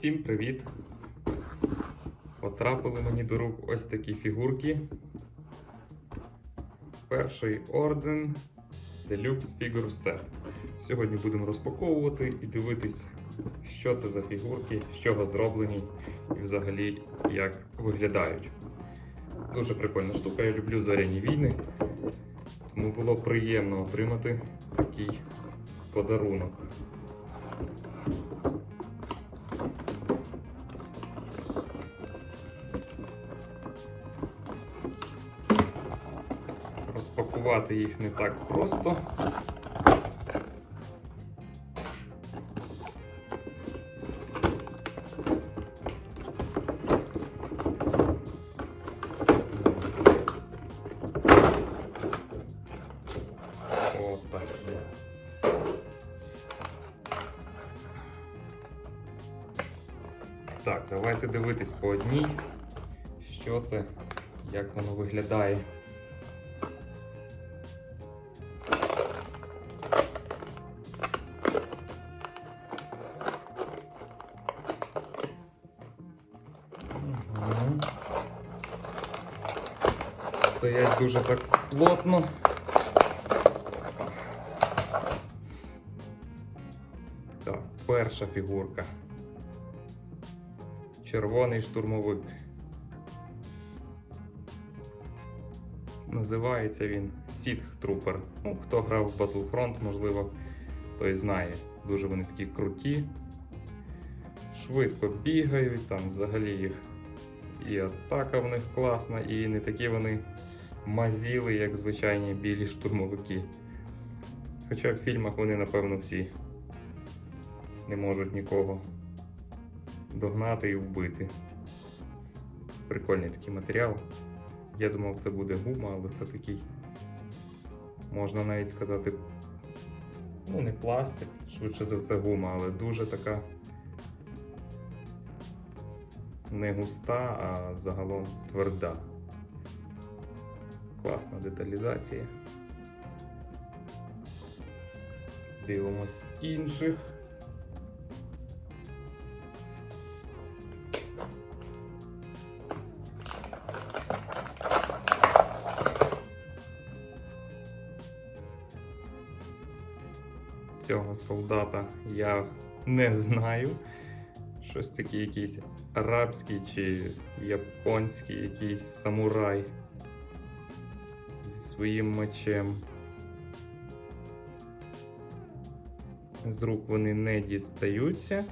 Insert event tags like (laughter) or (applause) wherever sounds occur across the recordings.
Всім привіт! Потрапили мені до рук ось такі фігурки. Перший орден Deluxe Figure Set. Сьогодні будемо розпаковувати і дивитись, що це за фігурки, з чого зроблені і взагалі як виглядають. Дуже прикольна штука, я люблю зоряні війни, тому було приємно отримати такий подарунок. Розпакувати їх не так просто. Так, давайте дивитись по одній, що це, як воно виглядає. Стоять дуже так плотно. Так, перша фігурка. Червоний штурмовик. Називається він Сітх Трупер. Ну, хто грав в Battlefront, можливо, той знає. Дуже вони такі круті. Швидко бігають, там взагалі їх і атака в них класна, і не такі вони мазіли, як звичайні білі штурмовики. Хоча в фільмах вони, напевно, всі не можуть нікого догнати і вбити. Прикольний такий матеріал. Я думав, це буде гума, але це такий, можна навіть сказати, ну не пластик, швидше за все гума, але дуже така не густа, а загалом тверда. Класна деталізація. Дивимось інших. Цього солдата я не знаю. Щось такий якийсь арабський чи японський якийсь самурай своїм мечем. З рук вони не дістаються.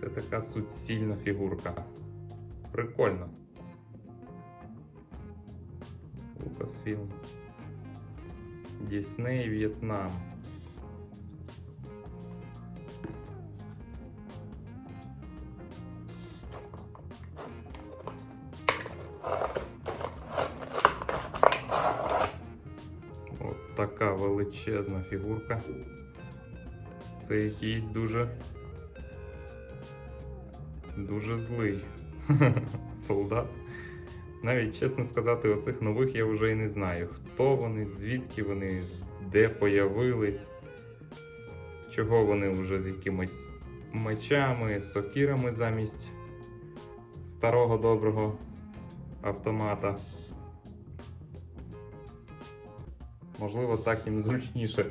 Це така суцільна фігурка. Прикольно. Lucasfilm. Disney В'єтнам. Величезна фігурка. Це якийсь дуже дуже злий (laughs) солдат. Навіть, чесно сказати, оцих нових я вже і не знаю. Хто вони, звідки вони, де появились, чого вони вже з якимись мечами, сокирами замість старого доброго автомата. Можливо, так їм зручніше.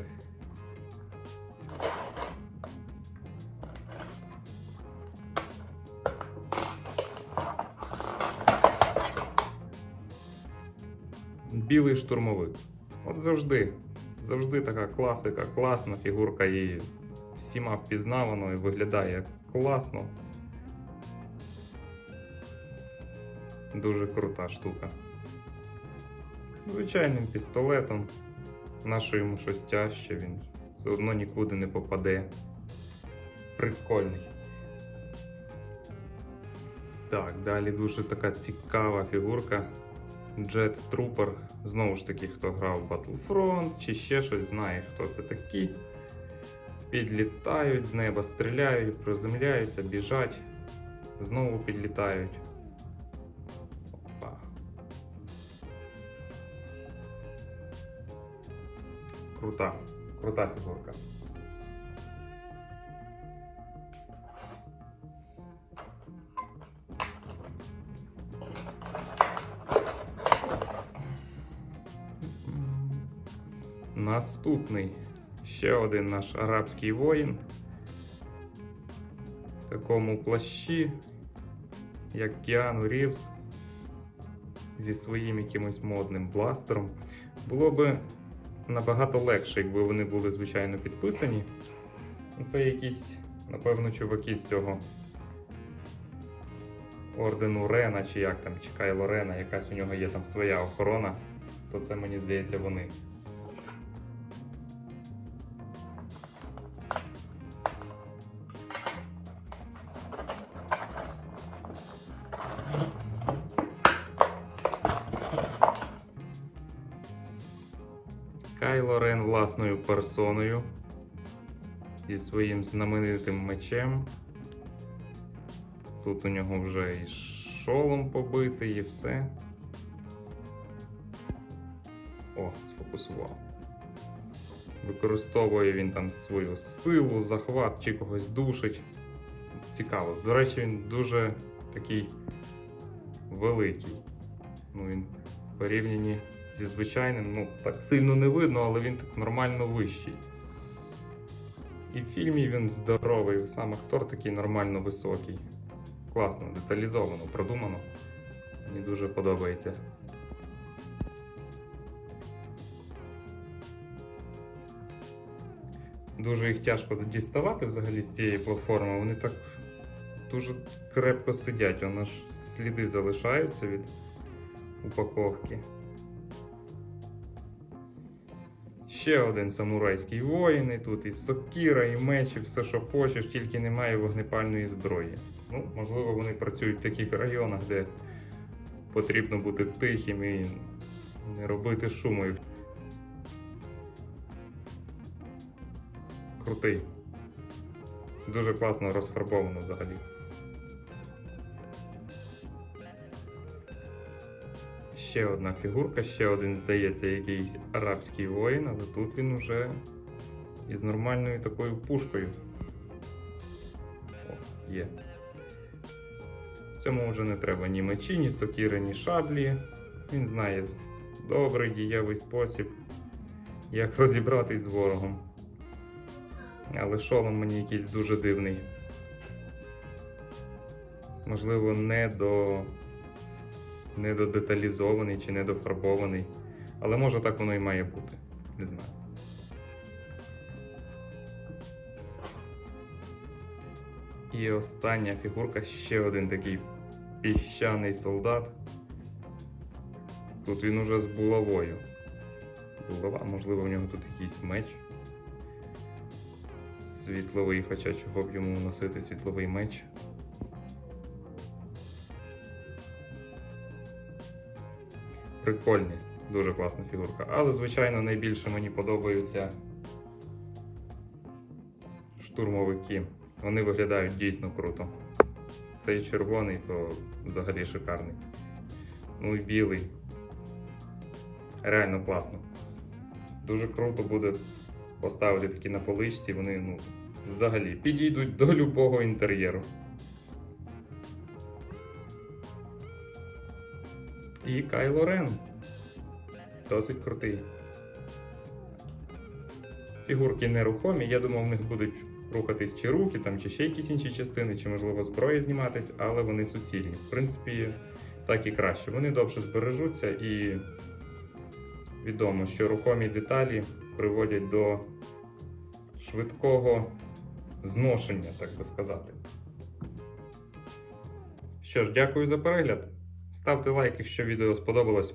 Білий штурмовик. От завжди, завжди така класика, класна фігурка і всіма впізнавано і виглядає класно. Дуже крута штука. Звичайним пістолетом. Нащо йому щось тяжче, він все одно нікуди не попаде. Прикольний. Так, далі дуже така цікава фігурка. Jet Trooper. Знову ж таки, хто грав в Battlefront чи ще щось, знає, хто це такі. Підлітають з неба, стріляють, приземляються, біжать, знову підлітають. Крута. крута фігурка. Наступний ще один наш арабський воїн. В такому плащі, як Кіану Рівз, зі своїм якимось модним бластером. Було би набагато легше, якби вони були, звичайно, підписані. Ну, Це якісь, напевно, чуваки з цього ордену Рена, чи як там, чи Кайло Рена, якась у нього є там своя охорона, то це мені здається вони. Кайло Рен власною персоною зі своїм знаменитим мечем. Тут у нього вже і шолом побитий, і все. О, сфокусував. Використовує він там свою силу, захват чи когось душить. Цікаво. До речі, він дуже такий великий. Ну, він в порівнянні зі звичайним, ну так сильно не видно, але він так нормально вищий. І в фільмі він здоровий, сам актор такий нормально високий. Класно, деталізовано, продумано. Мені дуже подобається. Дуже їх тяжко діставати взагалі з цієї платформи. Вони так дуже крепко сидять, воно ж сліди залишаються від упаковки. Ще один самурайський воїн, і тут і сокіра, і меч, і все, що хочеш, тільки немає вогнепальної зброї. Ну, можливо, вони працюють в таких районах, де потрібно бути тихим і не робити шуму. Крутий. Дуже класно розфарбовано взагалі. Ще одна фігурка, ще один, здається, якийсь арабський воїн, але тут він уже із нормальною такою пушкою. О, є. Цьому вже не треба ні мечі, ні сокири, ні шаблі. Він знає добрий дієвий спосіб, як розібратись з ворогом. Але шолом мені якийсь дуже дивний. Можливо, не до недодеталізований чи недофарбований. Але може так воно і має бути. Не знаю. І остання фігурка ще один такий піщаний солдат. Тут він уже з булавою. Булава, можливо, в нього тут якийсь меч. Світловий, хоча чого б йому носити світловий меч. Прикольний, дуже класна фігурка. Але, звичайно, найбільше мені подобаються штурмовики. Вони виглядають дійсно круто. Цей червоний, то взагалі шикарний. Ну і білий. Реально класно. Дуже круто буде поставити такі на поличці, вони ну, взагалі підійдуть до любого інтер'єру. І Кайло Рен. Досить крутий. Фігурки нерухомі. Я думав, в них будуть рухатись чи руки, там, чи ще якісь інші частини, чи, можливо, зброя зніматись, але вони суцільні. В принципі, так і краще. Вони довше збережуться і відомо, що рухомі деталі приводять до швидкого зношення, так би сказати. Що ж, дякую за перегляд. Ставте лайк, якщо відео сподобалось.